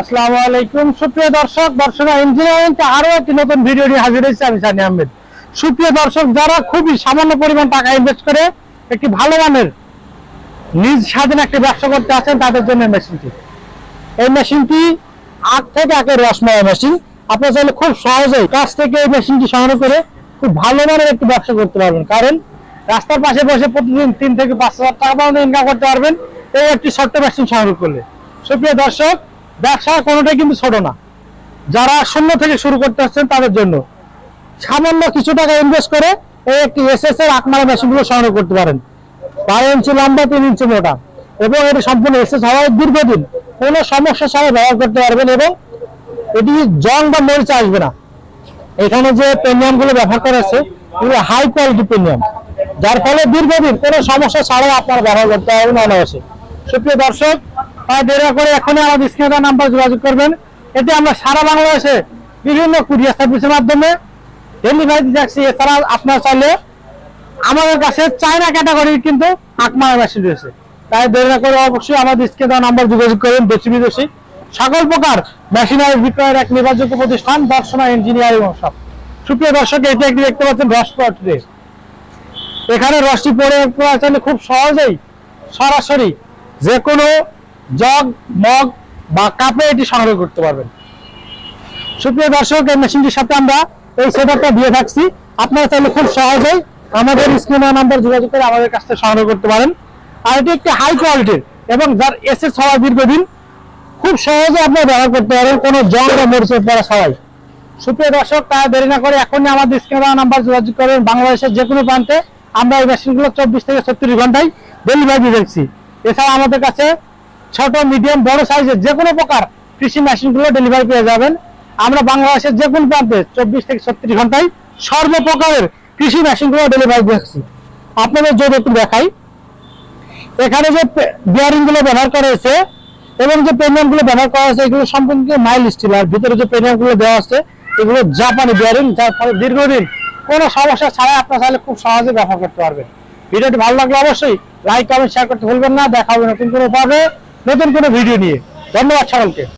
আসসালামু আলাইকুম। সুপ্রিয় দর্শক দর্শক ইঞ্জিনিয়ারিং আরও একটি নতুন ভিডিও নিয়ে হাজির হয়েছে আমি সানি আহমেদ। সুপ্রিয় দর্শক, যারা খুবই সামান্য পরিমাণ টাকা ইনভেস্ট করে একটি ভালো মানের, নিজ স্বাধীন একটি ব্যবসা করতে আছেন তাদের জন্য মেশিনটি এই মেশিনটি আখ থেকে আখের রসময় মেশিন আপনার চাইলে খুব সহজেই কাছ থেকে এই মেশিনটি সংগ্রহ করে খুব ভালো মানের একটি ব্যবসা করতে পারবেন। কারণ রাস্তার পাশে বসে প্রতিদিন তিন থেকে পাঁচ হাজার টাকা পর্যন্ত ইনকাম করতে পারবেন। এই একটি ছোট্ট মেশিন সংগ্রহ করলে। সুপ্রিয় দর্শক ব্যবসা কোনোটাই কিন্তু ছোট না। যারা শূন্য থেকে শুরু করতে আসছেন তাদের জন্য। সামান্য কিছু টাকা ইনভেস্ট করে এই একটি এসএস এর আকমারা মেশিনগুলো সংগ্রহ করতে পারেন। বারো ইঞ্চি লম্বা, তিন ইঞ্চি মোটা। এবং এটি সম্পূর্ণ এসএস হওয়ায় দীর্ঘদিন কোনো সমস্যা ছাড়া ব্যবহার করতে পারবেন এবং এটি জং বা মরিচ আসবে না। এখানে যে প্রিমিয়ামগুলো ব্যবহার করা আছে এগুলো হাই কোয়ালিটি প্রিমিয়াম যার ফলে দীর্ঘদিন কোনো সমস্যা ছাড়াই আপনারা ব্যবহার করতে পারবেন অনায়াসে। সুপ্রিয় দর্শক দেরি করে এখনই আমাদের স্ক্রিনে নাম্বার যোগাযোগ করবেন। এতে আমরা সারা বাংলাদেশে বিভিন্ন কুরিয়ার সার্ভিসের মাধ্যমে ডেলিভারি যাচ্ছি। এছাড়া আপনার চাইলে আমাদের কাছে চায়না ক্যাটাগরির কিন্তু আকমারা মেশিন রয়েছে। তাই না করে অবশ্যই আমাদের স্ক্রিনে নাম্বার যোগাযোগ করবেন দেশি বিদেশি সকল প্রকার মেশিনারি বিক্রয়ের এক নির্ভরযোগ্য প্রতিষ্ঠান, দর্শনা ইঞ্জিনিয়ারিং সব। সুপ্রিয় দর্শক এটি একটি দেখতে পাচ্ছেন রসপট রে এখানে রসটি চাইলে খুব সহজেই, সরাসরি যে কোনো জগ, মগ বা কাপে এটি সংগ্রহ করতে পারবেন। সুপ্রিয় দর্শক, এই মেশিনটির সাথে আমরা এই সেটআপটা দিয়ে থাকছি। আপনারা চাইলে খুব সহজেই আমাদের স্ক্রিনে নাম্বার যোগাযোগ করে আমাদের কাছ থেকে সংগ্রহ করতে পারেন। আর এটি একটি হাই কোয়ালিটির এবং যার এসএস হওয়া দীর্ঘদিন খুব সহজে আপনারা ব্যবহার করতে পারেন কোনো জং বা মরিচের পড়া সবাই সুপ্রিয় দর্শক তারা দেরি না করে এখনই আমাদের স্ক্রিনে নাম্বার যোগাযোগ করেন বাংলাদেশের যে কোনো প্রান্তে আমরা এই মেশিনগুলো চব্বিশ থেকে ছত্রিশ ঘন্টায় ডেলিভারি দিয়ে দেখছি এছাড়া আমাদের কাছে ছোট মিডিয়াম বড় সাইজের যে কোনো প্রকার কৃষি মেশিনগুলো ডেলিভারি পেয়ে যাবেন। আমরা বাংলাদেশের যে কোনো প্রান্তে চব্বিশ থেকে ছত্রিশ ঘন্টায় সর্বপ্রকারের কৃষি মেশিনগুলো ডেলিভারি দিচ্ছি আপনাদের যদি একটু দেখাই, এখানে যে বিয়ারিংগুলো ব্যবহার করা হয়েছে এবং যে পেনিয়ামগুলো ব্যবহার করা হয়েছে, এগুলো সম্পূর্ণ মাইল স্টিল আর ভিতরে যে পেনিয়ামগুলো দেওয়া আছে এগুলো জাপানি বিয়ারিং যার ফলে দীর্ঘদিন কোনো সমস্যা ছাড়াই আপনার চাইলে খুব সহজে ব্যবহার করতে পারবেন। ভিডিওটি ভালো লাগলে অবশ্যই লাইক কমেন্ট শেয়ার করতে ভুলবেন না। দেখা হবে নতুন কোনো পাবে নতুন কোনো ভিডিও নিয়ে। ধন্যবাদ সকলকে।